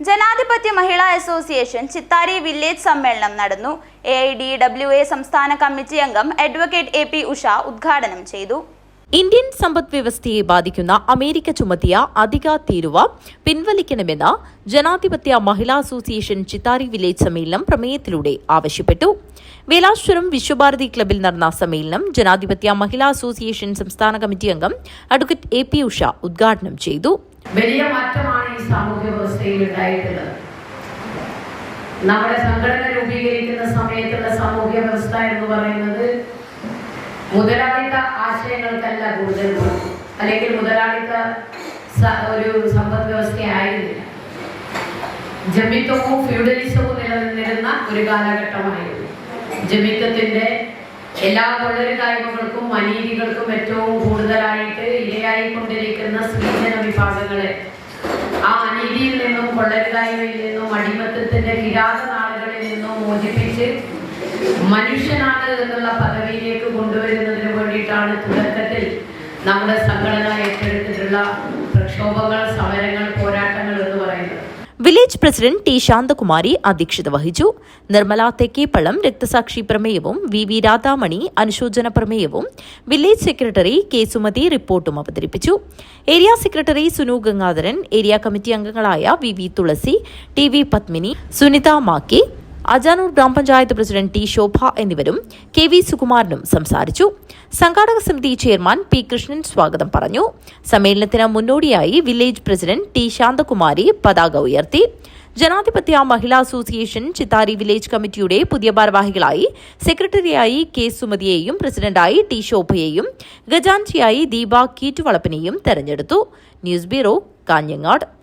ജനാധിപത്യ Mahila association Chithari village സമ്മേളനം നടന്നു. A I D W A സംസ്ഥാന കമ്മിറ്റി അംഗം അഡ്വക്കേറ്റ് എ പി ഉഷ ഉദ്ഘാടനം ചെയ്തു. ഇന്ത്യൻ സമ്പദ് വ്യവസ്ഥയെ ബാധിക്കുന്ന അമേരിക്ക ചുമത്തിയ അധിക തീരുവ പിൻവലിക്കണമെന്ന് ജനാധിപത്യ മഹിളാ അസോസിയേഷൻ ചിത്താരി വില്ലേജ് സമ്മേളനം പ്രമേയത്തിലൂടെ ആവശ്യപ്പെട്ടു. വേലാശ്വരം വിശ്വഭാരതി ക്ലബിൽ നടന്ന സമ്മേളനം ജനാധിപത്യ മഹിളാ അസോസിയേഷൻ സംസ്ഥാന കമ്മിറ്റി അംഗം അഡ്വക്കേറ്റ് എ പി ഉഷ ഉദ്ഘാടനം ചെയ്തു. വലിയ മാറ്റമാണ് ഈ സാമൂഹ്യ വ്യവസ്ഥയിൽ ഉണ്ടായിട്ടുള്ളത്. നമ്മുടെ സംഘടന രൂപീകരിക്കുന്ന സമയത്തുള്ള സാമൂഹ്യ വ്യവസ്ഥ എന്ന് പറയുന്നത് മുതലാളിത്ത ആശയങ്ങൾക്കല്ല കൂടുതൽ അല്ലെങ്കിൽ മുതലാളിത്ത ഒരു സമ്പദ് വ്യവസ്ഥയായിരുന്നില്ല. ജമിത്വവും ഫ്യൂഡലിസവും നിലനിന്നിരുന്ന ഒരു കാലഘട്ടമായിരുന്നു. ജമിത്വത്തിന്റെ എല്ലാ കൊള്ളരുകായ്മകൾക്കും അനീതികൾക്കും ഏറ്റവും കൂടുതലായിട്ട് ഇരയായിക്കൊണ്ടിരിക്കുന്ന സ്ത്രീജന വിഭാഗങ്ങളെ. ആ അനീതിയിൽ നിന്നും കൊള്ളരുകായ്മയിൽ നിന്നും അടിമത്തത്തിന്റെ കിരാത നാളുകളിൽ നിന്നും മോചിപ്പിച്ച് മനുഷ്യനാണ് എന്നുള്ള പദവിയിലേക്ക് കൊണ്ടുവരുന്നതിന് വേണ്ടിയിട്ടാണ് തുടക്കത്തിൽ നമ്മുടെ സംഘടന ഏറ്റെടുത്തിട്ടുള്ള പ്രക്ഷോഭങ്ങൾ സമയ വില്ലേജ് പ്രസിഡന്റ് ടി ശാന്തകുമാരി അധ്യക്ഷത വഹിച്ചു. നിർമ്മല തെക്കേപ്പള്ളം രക്തസാക്ഷി പ്രമേയവും വി വി രാധാമണി അനുശോചന പ്രമേയവും വില്ലേജ് സെക്രട്ടറി കെ സുമതി റിപ്പോർട്ടും അവതരിപ്പിച്ചു. Area secretary Sunu Gangadharan area committee അംഗങ്ങളായ V V Thulasi T V Padmini Sunitha Makki Ajanur ഗ്രാമപഞ്ചായത്ത് പ്രസിഡന്റ് ടി ശോഭ എന്നിവരും കെ വി സുകുമാരനും സംസാരിച്ചു. സംഘാടക സമിതി ചെയർമാൻ പി കൃഷ്ണൻ സ്വാഗതം പറഞ്ഞു. സമ്മേളനത്തിന് മുന്നോടിയായി വില്ലേജ് പ്രസിഡന്റ് ടി ശാന്തകുമാരി പതാക ഉയർത്തി. ജനാധിപത്യ മഹിളാ അസോസിയേഷൻ ചിത്താരി വില്ലേജ് കമ്മിറ്റിയുടെ പുതിയ ഭാരവാഹികളായി സെക്രട്ടറിയായി കെ സുമതിയെയും പ്രസിഡന്റായി ടി ശോഭയെയും ഗജാൻജിയായി ദീപ കീറ്റുവളപ്പിനെയും തെരഞ്ഞെടുത്തു. News bureau Kanhangad.